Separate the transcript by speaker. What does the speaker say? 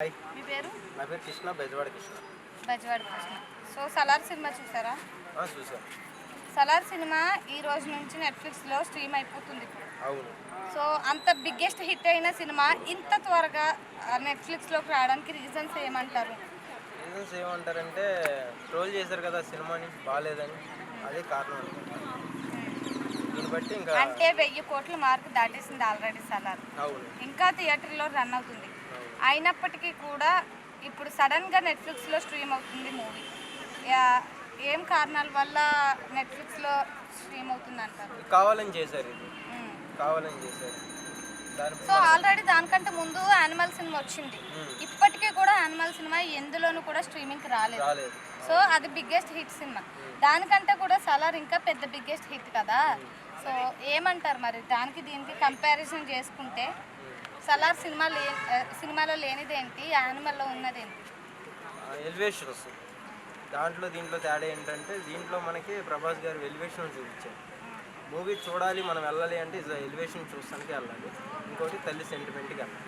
Speaker 1: మీ పేరు?
Speaker 2: నా పేరు కృష్ణ బెజవాడ కృష్ణ.
Speaker 1: బజ్వాడ కృష్ణ. సో సలార్ సినిమా చూసారా?
Speaker 2: ఆ, చూసాను
Speaker 1: సలార్ సినిమా ఈ రోజు నుంచి నెట్ఫ్లిక్స్లో స్ట్రీమ్ అయిపోతుంది ఇప్పుడు.
Speaker 2: అవును.
Speaker 1: సో అంత బిగ్గెస్ట్ హిట్ అయిన సినిమా ఇంత త్వరగా నెట్ఫ్లిక్స్లోకి రావడానికి రీజన్స్ ఏమంటారు?
Speaker 2: రీజన్స్ ఏమంటారంటే ట్రోల్ చేశారు కదా సినిమాని బాగాలేదని. అదే కారణం. దీన్ని బట్టి ఇంకా
Speaker 1: అంటే వెయ్యి కోట్ల మార్క్ దాటేసింది ఆల్రెడీ సలార్.
Speaker 2: అవును.
Speaker 1: ఇంకా థియేటర్లో రన్ అవుతుంది. అయినప్పటికీ కూడా ఇప్పుడు సడన్గా నెట్ఫ్లిక్స్లో స్ట్రీమ్ అవుతుంది మూవీ. ఏం కారణాల వల్ల నెట్ఫ్లిక్స్లో స్ట్రీమ్ అవుతుంది అంటారు?
Speaker 2: కావాలని చేశారు ఇది. కావాలని చేశారు.
Speaker 1: సో ఆల్రెడీ దానికంటే ముందు యానిమల్ సినిమా వచ్చింది. ఇప్పటికీ కూడా యానిమల్ సినిమా ఎందులోనూ కూడా స్ట్రీమింగ్కి రాలేదు.
Speaker 2: రాలేదు.
Speaker 1: సో అది బిగ్గెస్ట్ హిట్ సినిమా దానికంటే కూడా సలార్ ఇంకా పెద్ద బిగ్గెస్ట్ హిట్ కదా. సో ఏమంటారు మరి? దానికి దీనికి కంపారిజన్ చేసుకుంటే సలార్ సినిమా లే సినిమాలో లేనిదేంటి? యానిమల్లో ఉన్నదేంటి?
Speaker 2: ఎలివేషన్ వస్తుంది. దాంట్లో దీంట్లో తేడా ఏంటంటే దీంట్లో మనకి ప్రభాస్ గారు ఎలివేషన్ చూపించారు. మూవీ చూడాలి మనం వెళ్ళాలి అంటే ఎలివేషన్ చూస్తానికి వెళ్ళాలి. ఇంకోటి తల్లి సెంటిమెంట్కి వెళ్ళాలి.